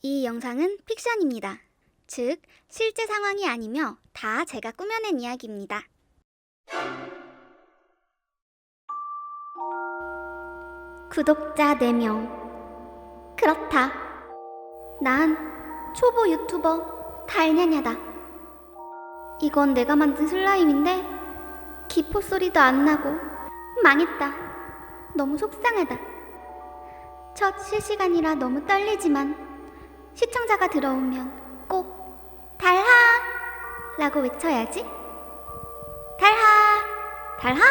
이 영상은 픽션입니다. 즉, 실제 상황이 아니며 다 제가 꾸며낸 이야기입니다. 구독자 4명. 그렇다. 난 초보 유튜버 달냐냐다. 이건 내가 만든 슬라임인데 기포 소리도 안 나고 망했다. 너무 속상하다. 첫 실시간이라 너무 떨리지만 시청자가 들어오면 꼭 달하! 라고 외쳐야지. 달하! 달하!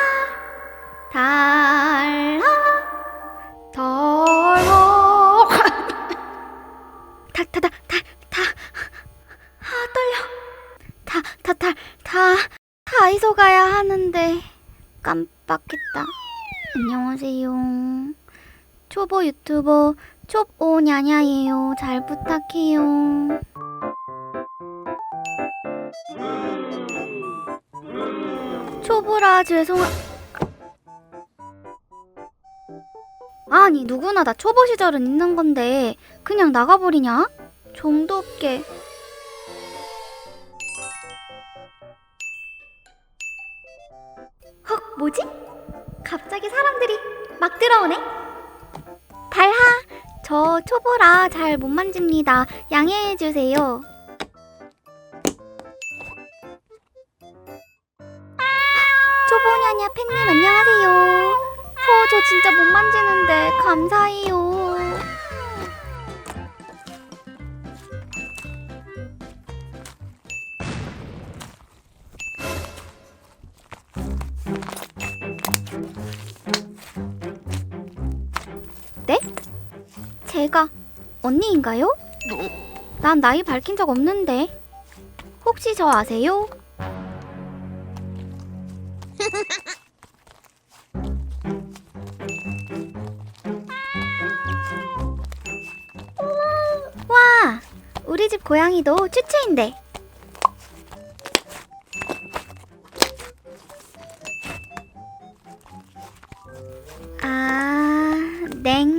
달하! 달하! 다, 다, 다, 다, 다. 아, 떨려. 다, 다, 다, 다, 다이소 가야 하는데 깜빡했다. 안녕하세요. 초보 유튜버 촉오냐냐예요. 잘 부탁해요. 초보라 죄송. 아니 누구나 다 초보 시절은 있는 건데 그냥 나가버리냐? 정도 없게. 헉 뭐지? 갑자기 사람들이 막 들어오네. 달하, 저 초보라 잘 못 만집니다. 양해해 주세요. 초보냐냐 팬님 안녕하세요. 어, 저 진짜 못 만지는데 감사해요. 제가 언니인가요? 난 나이 밝힌 적 없는데. 혹시 저 아세요? 와, 우리 집 고양이도 추추인데. 아, 냉.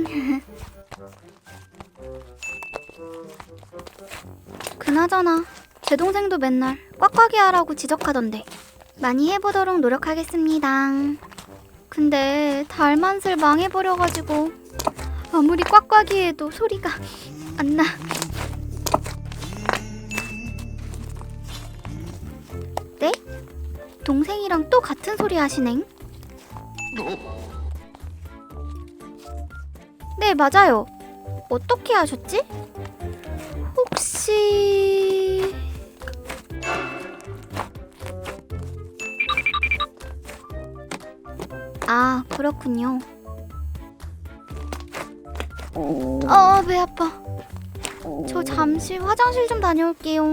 그나저나 제 동생도 맨날 꽉꽉이 하라고 지적하던데 많이 해보도록 노력하겠습니다. 근데 달만슬 망해버려가지고 아무리 꽉꽉이 해도 소리가 안 나. 네? 동생이랑 또 같은 소리 하시넹? 네, 맞아요. 어떻게 하셨지? 혹시 아, 그렇군요. 어, 배 아파. 저 잠시 화장실 좀 다녀올게요.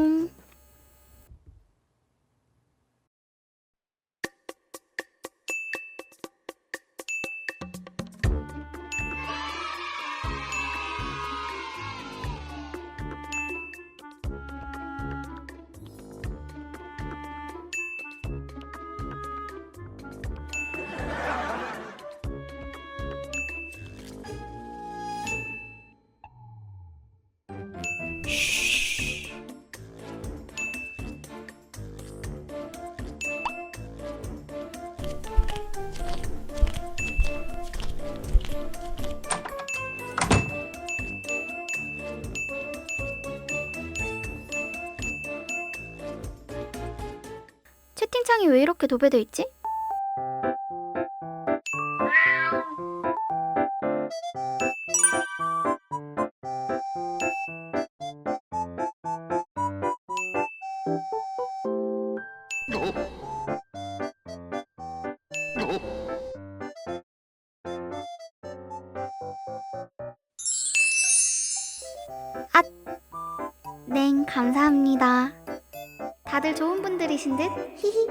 채팅창이 왜 이렇게 도배돼 있지? 아, 네, 감사합니다. 다들 좋은 분들이신 듯? 히히.